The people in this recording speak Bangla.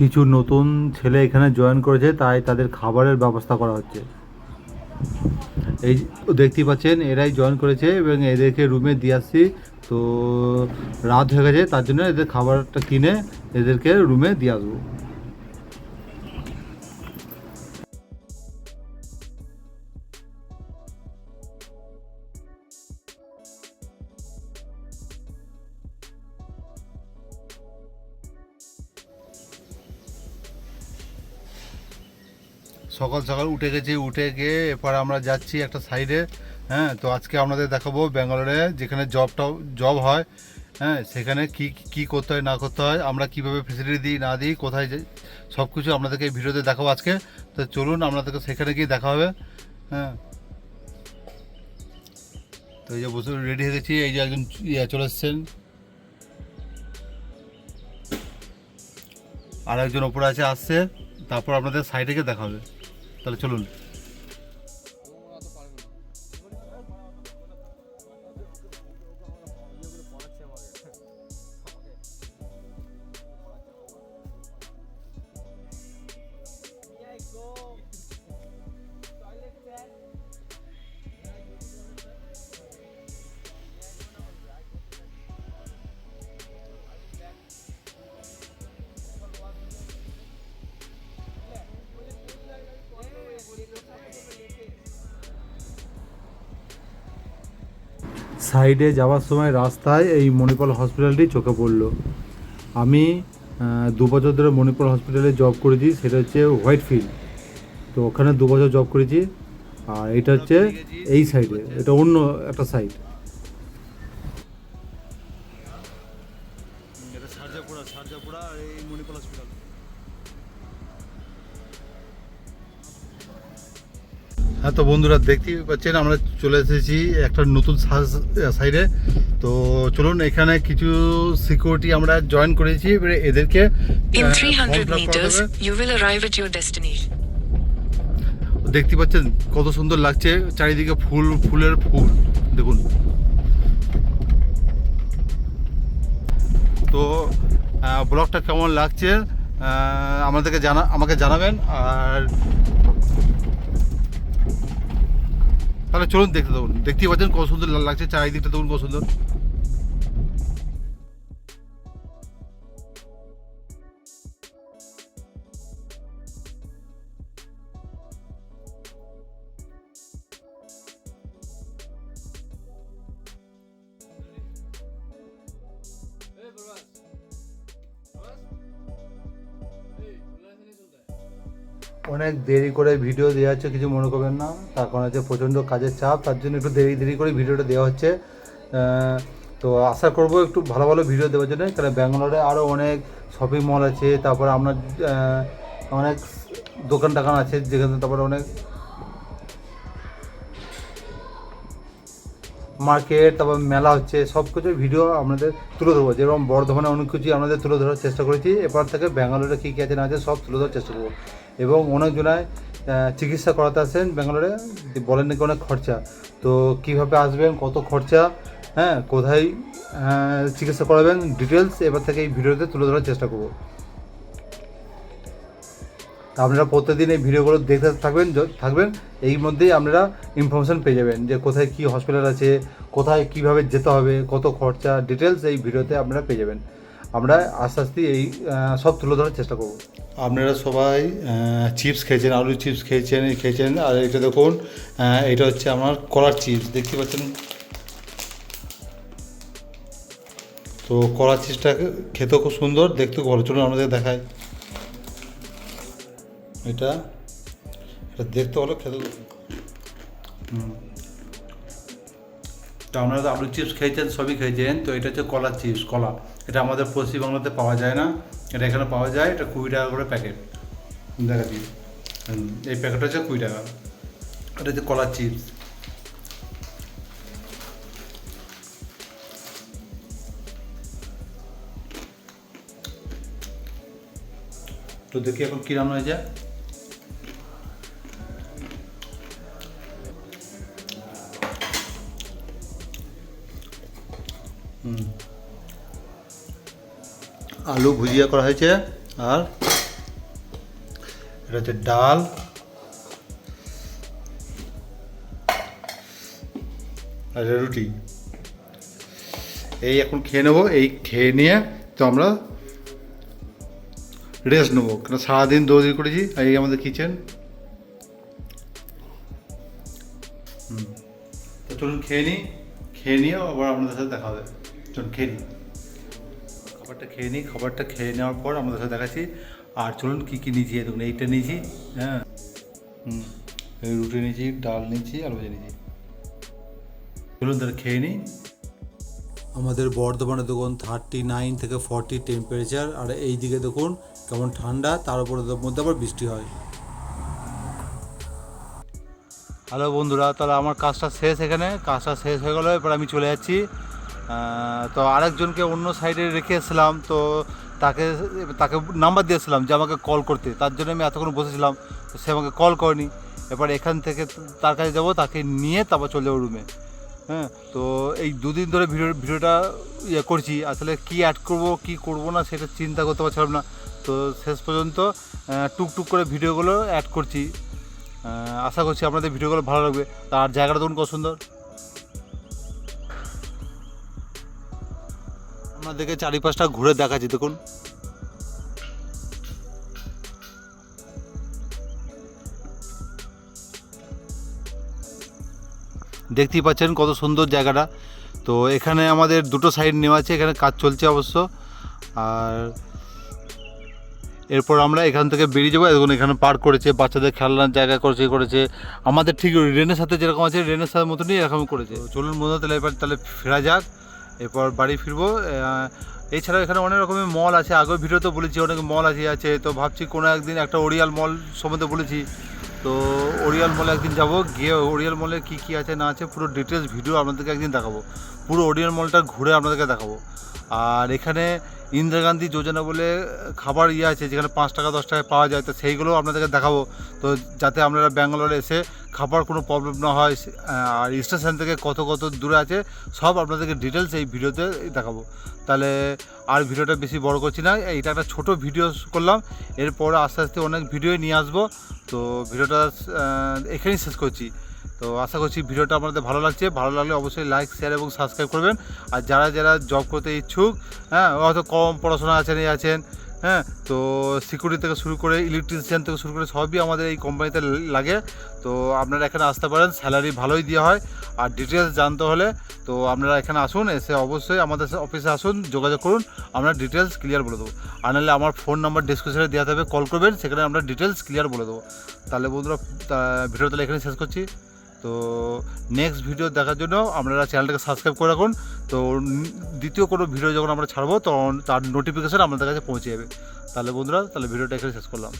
কিছু নতুন ছেলে এখানে জয়েন করেছে, তাই তাদের খাবারের ব্যবস্থা করা হচ্ছে। এই দেখতে পাচ্ছেন, এরাই জয়েন করেছে এবং এদেরকে রুমে দিয়ে আসছি। তো রাত হয়ে গেছে, তার জন্য এদের খাবারটা কিনে এদেরকে রুমে দিয়ে আসব। সকাল সকাল উঠে গেছি, উঠে গিয়ে এরপর আমরা যাচ্ছি একটা সাইডে হ্যাঁ তো আজকে আপনাদের দেখাবো ব্যাঙ্গালোরে যেখানে জবটা জব হয় হ্যাঁ সেখানে কি কি করতে হয়, না করতে হয়, আমরা কীভাবে ফেসিলিটি দিই, না দিই, কোথায় যাই সব কিছু আপনাদেরকে এই ভিডিওতে দেখাবো আজকে। তো চলুন আপনাদেরকে সেখানে গিয়ে দেখা হবে হ্যাঁ। তো এই যে বসে রেডি হয়ে গেছি, এই যে একজন ইয়ে চলে এসছেন। আর একজন ওপরে আছে, আসছে, তারপর আপনাদের সাইডে গিয়ে দেখা হবে। তাহলে চলুন। সাইডে যাওয়ার সময় রাস্তায় এই মণিপাল হসপিটালটি চোখে পড়ল। আমি দু বছর ধরে মণিপাল হসপিটালে জব করেছি, সেটা হচ্ছে হোয়াইট ফিল্ড তো ওখানে দু বছর জব করেছি, আর এটা হচ্ছে এই সাইডে এটা অন্য একটা সাইড হ্যাঁ তো বন্ধুরা দেখতেই পাচ্ছেন আমরা চলে এসেছি একটা নতুন সাইডে তো চলুন এখানে কিছু সিকিউরিটি আমরা জয়েন করেছি এবারে এদেরকে In ah, 300 form fill up করাতে meters, হবে। you will arrive at your destination. দেখতে পাচ্ছেন কত সুন্দর লাগছে চারিদিকে ফুল ফুলের ফুল দেখুন তো ব্লগটা কেমন লাগছে আমাদেরকে জানা আমাকে জানাবেন আর তাহলে চলুন দেখতে দেখুন দেখতেই পাচ্ছেন কত সুন্দর লাগছে চারিদিকটা দেখুন কত সুন্দর। অনেক দেরি করে ভিডিও দেওয়া হচ্ছে, কিছু মনে করবেন না। তার কারণ হচ্ছে প্রচণ্ড কাজের চাপ, তার জন্য একটু দেরি দেরি করে ভিডিওটা দেওয়া হচ্ছে। তো আশা করব একটু ভালো ভালো ভিডিও দেওয়ার জন্য। কারণ ব্যাঙ্গালোরে আরও অনেক শপিং মল আছে, তারপর আপনার অনেক দোকান টাকান আছে, যেখানে তারপরে অনেক মার্কেট তারপর মেলা হচ্ছে সব কিছুর ভিডিও আপনাদের তুলে ধরবো। যেরকম বর্ধমানে অনেক কিছুই আপনাদের তুলে ধরার চেষ্টা করেছি, এরপর থেকে ব্যাঙ্গালোরে কী কী আছে না আছে সব তুলে ধরার চেষ্টা করব। এবং অনেকজনায় চিকিৎসা করাতে আসেন ব্যাঙ্গালোরে। বলেন নাকি অনেক খরচা। তো কীভাবে আসবেন, কত খরচা হ্যাঁ কোথায় চিকিৎসা করাবেন ডিটেলস এবার থেকে এই ভিডিওতে তুলে ধরার চেষ্টা করব। আপনারা প্রত্যেকদিন এই ভিডিওগুলো দেখতে থাকবেন থাকবেন, এই মধ্যেই আপনারা ইনফরমেশন পেয়ে যাবেন যে কোথায় কি হসপিটাল আছে, কোথায় কীভাবে যেতে হবে, কত খরচা ডিটেলস এই ভিডিওতে আপনারা পেয়ে যাবেন। আমরা আস্তে আস্তে এই সব তুলে ধরার চেষ্টা করব। আপনারা সবাই চিপস খেয়েছেন, আলু চিপস খেয়েছেন খেয়েছেন, আর এটা দেখুন এটা হচ্ছে আমার কলার চিপস দেখতে পাচ্ছেন? তো কলার চিপসটা খেতেও খুব সুন্দর দেখতেও ভালো, চলুন আমাদের দেখায় এটা এটা দেখতে হলো খেতে হুম। তো আপনারা তো আলু চিপস খেয়েছেন, সবই খেয়েছেন, তো এটা হচ্ছে কলার চিপস কলা। এটা আমাদের পশ্চিমবাংলাতে পাওয়া যায় না, এটা এখানে পাওয়া যায়, এটা কুড়ি টাকা করে প্যাকেট দেখা দিই। এই প্যাকেট হচ্ছে কুড়ি টাকা। এটা হচ্ছে কলার চিপস তো দেখি এখন কী রান্না হয়েছে হুম। আলু ভুজিয়া করা হয়েছে, আর এটা হচ্ছে ডাল। আর রুটি। এই এখন খেয়ে নেব, এই খেয়ে নিয়ে তো আমরা রেস্ট নেব। কেন সারাদিন দৌড়ি করেছি এই আমাদের কিচেন হুম। তো চলুন খেয়ে নিই খেয়ে নিয়ে আবার আপনাদের সাথে দেখা হবে। চলুন খেয়ে নিই খাবারটা খেয়ে নিই খাবারটা খেয়ে নেওয়ার পর আমাদের সাথে দেখাচ্ছি। আর চলুন কী কী নিয়েছি দেখুন এইটা নিয়েছি হ্যাঁ। হুম রুটি নিয়েছি ডাল নিয়েছি আর ভেজে নিয়েছি। চলুন তাহলে খেয়ে নিই। আমাদের বর্ধমানে দেখুন থার্টি নাইন থেকে ফর্টি টেম্পারেচার আর এই দিকে দেখুন কেমন ঠান্ডা তার উপরে মধ্যে আবার বৃষ্টি হয়। হ্যালো বন্ধুরা তাহলে আমার কাজটা শেষ এখানে। কাজটা শেষ হয়ে গেলো এবার আমি চলে যাচ্ছি। তো আরেকজনকে অন্য সাইডে রেখে এসেছিলাম তো তাকে তাকে নাম্বার দিয়েছিলাম যে আমাকে কল করতে। তার জন্য আমি এতক্ষণ বসেছিলাম, তো সে আমাকে কল করেনি। এবার এখান থেকে তার কাছে যাব, তাকে নিয়ে তারপর চলে যাব রুমে হ্যাঁ তো এই দুদিন ধরে ভিডিও ভিডিওটা ইয়ে করছি। আসলে কি অ্যাড করব, কি করব না, সেটা চিন্তা করতে পারছিলাম না। তো শেষ পর্যন্ত টুকটুক করে ভিডিওগুলো অ্যাড করছি। আশা করছি আপনাদের ভিডিওগুলো ভালো লাগবে। আর জায়গাটা দেখুন কত সুন্দর। আপনাদেরকে চারিপাশটা ঘুরে দেখাচ্ছি, দেখুন। দেখতেই পাচ্ছেন কত সুন্দর জায়গাটা। তো এখানে আমাদের দুটো সাইড নেওয়া আছে, এখানে কাজ চলছে অবশ্য। আর এরপর আমরা এখান থেকে বেরিয়ে যাব। দেখুন, এখানে পার্ক করেছে, বাচ্চাদের খেলনার জায়গা করেছে করেছে। আমাদের ঠিক রেনের সাথে যেরকম আছে, রেনের সাথে মতনই এরকম করেছে। চলুন বন্ধু তাহলে এবার তাহলে ফেরা যাক। এরপর বাড়ি ফিরবো। এছাড়াও এখানে অনেক রকমের মল আছে। আগের ভিডিওতে বলেছি, অনেক মল আছে আছে। তো ভাবছি কোনো একদিন একটা ওরিয়াল মল সম্বন্ধে বলেছি। তো ওরিয়াল মলে একদিন যাব। গিয়ে ওরিয়াল মলে কী কী আছে, না আছে, পুরো ডিটেলস ভিডিও আপনাদেরকে একদিন দেখাবো। পুরো ওরিয়াল মলটা ঘুরে আপনাদেরকে দেখাবো। আর এখানে ইন্দিরা গান্ধী যোজনা বলে খাবার ইয়ে আছে, যেখানে পাঁচ টাকা, দশ টাকায় পাওয়া যায়, তো সেইগুলো আপনাদেরকে দেখাবো। তো যাতে আপনারা ব্যাঙ্গালোরে এসে খাবার কোনো প্রবলেম না হয় আর স্টেশন থেকে কত কত দূরে আছে, সব আপনাদেরকে ডিটেলস এই ভিডিওতে দেখাবো। তাহলে আর ভিডিওটা বেশি বড় করছি না, এইটা একটা ছোট ভিডিও করলাম, এরপরে আস্তে আস্তে অনেক ভিডিও নিয়ে আসব। তো ভিডিওটা এখানেই শেষ করছি। তো আশা করছি ভিডিওটা আপনাদের ভালো লাগছে, ভালো লাগলে অবশ্যই লাইক শেয়ার এবং সাবস্ক্রাইব করবেন। আর যারা যারা জব করতে ইচ্ছুক হ্যাঁ হয়তো কম পড়াশোনা আছেন, এই আছেন হ্যাঁ তো সিকিউরিটি থেকে শুরু করে ইলেকট্রিশিয়ান থেকে শুরু করে সবই আমাদের এই কোম্পানিতে লাগে। তো আপনারা এখানে আসতে পারেন স্যালারি ভালোই দেওয়া হয়। আর ডিটেলস জানতে হলে তো আপনারা এখানে আসুন, এসে অবশ্যই আমাদের অফিসে আসুন, যোগাযোগ করুন, আমরা ডিটেলস ক্লিয়ার বলে দেবো। আর নাহলে আমার ফোন নাম্বার ডিসক্রিপশনে দেওয়া থাকবে কল করবেন, সেখানে আমরা ডিটেলস ক্লিয়ার বলে দেবো। তাহলে বন্ধুরা ভিডিও তাহলে এখানে শেষ করছি। তো নেক্সট ভিডিও দেখার জন্য আপনারা চ্যানেলটাকে সাবস্ক্রাইব করে রাখুন। তো দ্বিতীয় কোনো ভিডিও যখন আমরা ছাড়বো, তখন তার নোটিফিকেশান আপনাদের কাছে পৌঁছে যাবে। তাহলে বন্ধুরা, তাহলে ভিডিওটা এখানে শেষ করলাম।